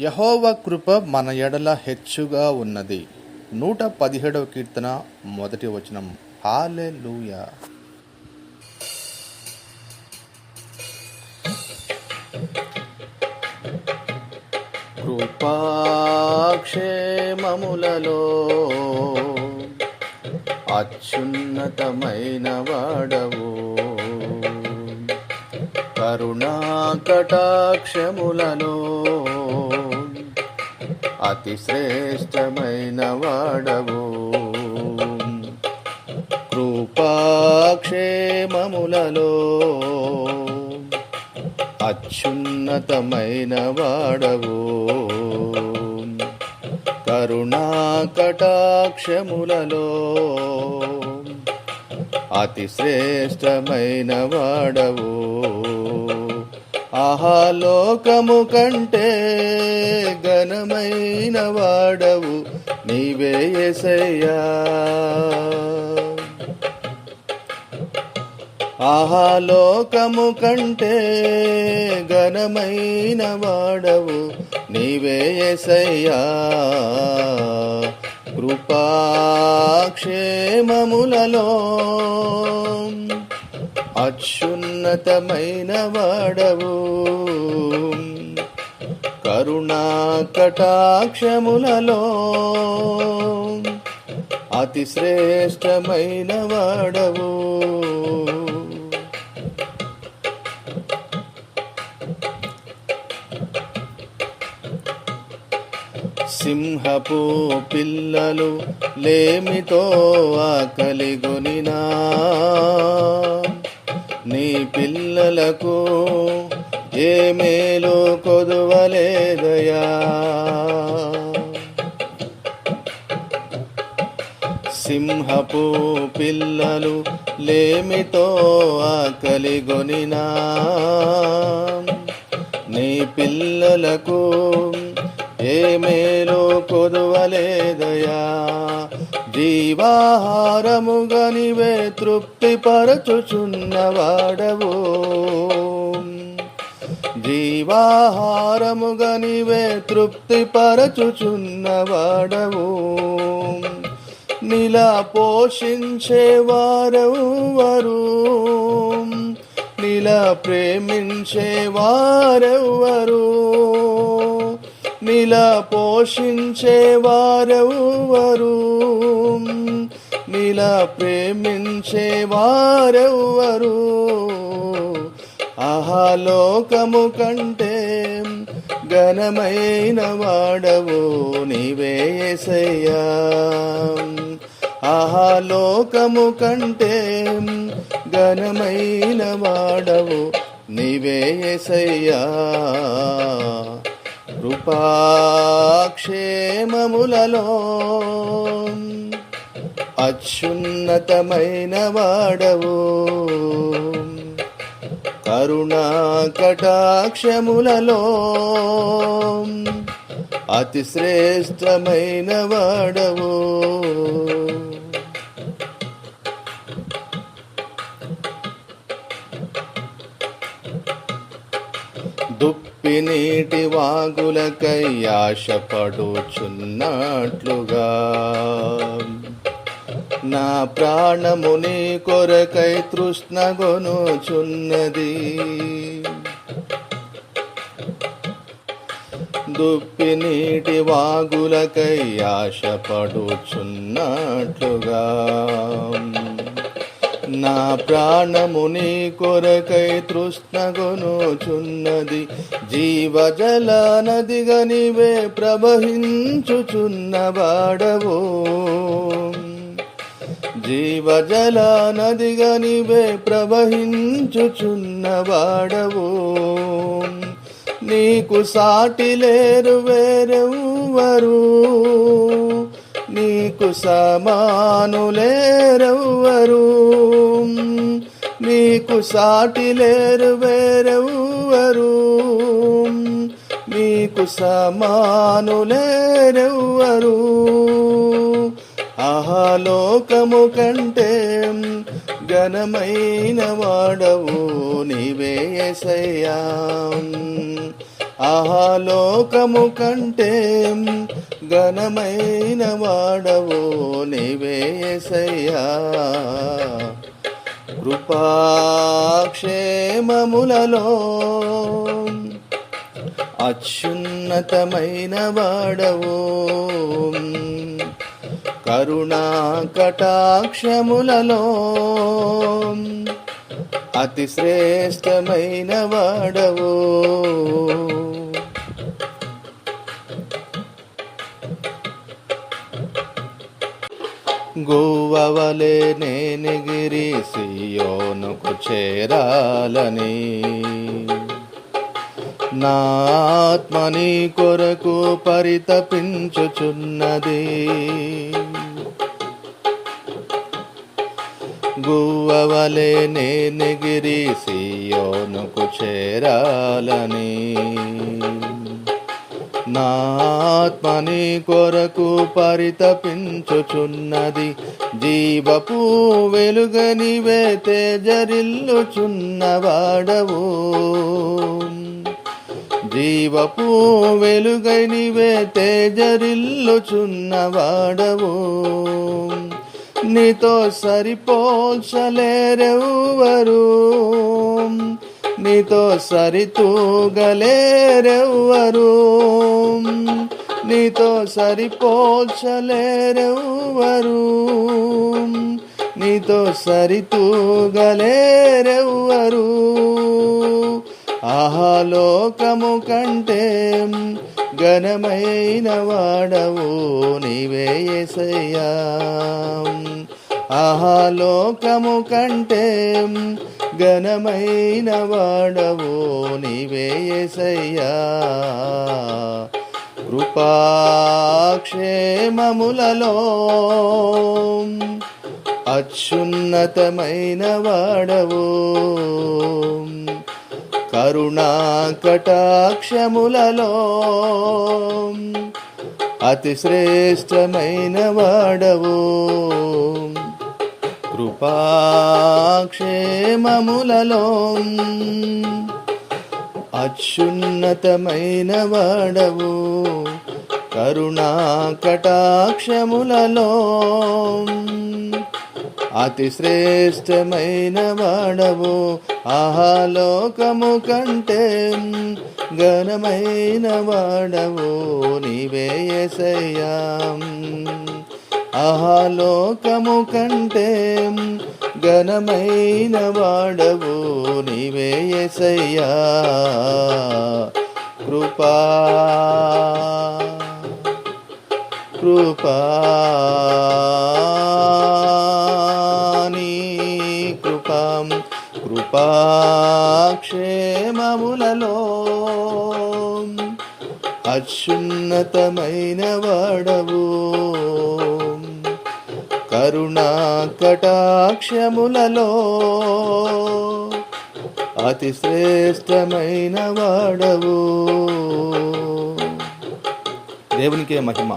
యహోవ కృప మన ఎడల హెచ్చుగా ఉన్నది. నూట పదిహేడవ కీర్తన మొదటి వచనం. హాలే కృపాక్షేమములలో అత్యున్నతమైన వాడవు. కరుణా కటాక్షములలో అతి శ్రేష్టమైన వాడవు. కృపాక్షేమములలో అత్యున్నతమైన వాడవు. కరుణా కటాక్షములలో అతి శ్రేష్టమైన వాడవు. ఆహాలోకము కంటే ఘనమైన వాడవు నీవే ఎసయ్యా ఆహాలోకము కంటే ఘనమైన వాడవు నీవే ఎసయ్యా కృపాక్షేమములలో అత్యున్నతమైన వాడవు. కరుణా కటాక్షములలో అతి శ్రేష్టమైన వాడవు. సింహపు పిల్లలు లేమితో ఆకలిగొనినా పిల్లలకు ఏ మేలు కొదువలేదయా? సింహపు పిల్లలు లేమితో ఆకలిగొనినా నీ పిల్లలకు ఏ మేలు కొదువలేదయా? జీవాహారముగా నీవే తృప్తి పరచుచున్నవాడవు. జీవాహారముగా నీవే తృప్తి పరచుచున్నవాడవు. నిలా పోషించేవారెవ్వరు నిలా ప్రేమించేవారెవ్వరు నిల పోషించేవారెవ్వరు నిల ప్రేమించేవారెవ్వరు అహలోకము కంటే ఘనమైన వాడవు నీవే అహలోకము కంటే ఘనమైన వాడవు నీవేసయ్యా కృపాక్షేమములలో అత్యున్నతమైన వాడవు. కరుణా కటాక్షములలో అతి శ్రేష్టమైన వాడవు. దుప్పి నీటి వాగులకై ఆశపడుచున్నట్లుగా. నా ప్రాణముని కొరకై తృష్ణగొనుచున్నది. దుప్పి నీటి వాగులకై ఆశపడుచున్నట్లుగా. నా ప్రాణముని కొరకై తృష్ణగొనుచున్నది. జీవజల నదిగా నీవే ప్రవహించుచున్నవాడవు జీవజల నదిగా నీవే ప్రవహించుచున్నవాడవు నీకు సాటి లేరు వేరెవ్వరు. నీకు సమానులేరెవ్వరు నీకు సాటి లేరు వేరెవ్వరు నీకు సమాను లేరెవ్వరు ఆహాలోకము కంటే ఘనమైన వాడవు నీవే ఆహాలోకము కంటే ఘనమైన వాడవు నీవేయసయ్యా కృపాక్షేమములలో అత్యున్నతమైన వాడవు. కరుణా కటాక్షములలో అతి శ్రేష్టమైన వాడవు. గోవవలే నేనిగిరి సియోనుకు చేరాలని. నా ఆత్మని కొరకు పరితపించుచున్నది. గువ్వవలే నేనిగిరి సియోనుకు చేరాలని. నాత్మని కొరకు పరితపించుచున్నది. జీవపు వెలుగనివే తేజరిల్లుచున్నవాడవు. జీవపు వెలుగనివే తేజరిల్లుచున్నవాడవు. నీతో సరిపోల్చలేరెవ్వరూ. నీతో సరితూగలేరెవ్వరు? నీతో సరిపోల్చలేరెవ్వరు? నీతో సరితూగలేరెవ్వరు? ఆహాలోకము కంటే ఘనమైన వాడవు నీవే ఎసయ్యా ఆహాలోకము కంటే ఘనమైన వాడవో నీవేయసయ్యా కృపాక్షేమములలో అత్యున్నతమైన వాడవో. కరుణా కటాక్షములలో అతి శ్రేష్టమైన వాడవో. కృపాక్షేమములలో. అత్యున్నతమైన వాడవు కరుణా కటాక్షములలో అతి శ్రేష్టమైన వాడవు ఆహాలోకము కంటే ఘనమైన వాడవు నీవే అహలోకము కంటే ఘనమైన వాడవు నీవే యేసయ్యా కృపా కృపా నీ కృపం కృపాక్షేమములలో అత్యున్నతమైన వాడవు. కరుణా కటాక్షములలో అతి శ్రేష్టమైన వాడవు. దేవునికే మహిమ.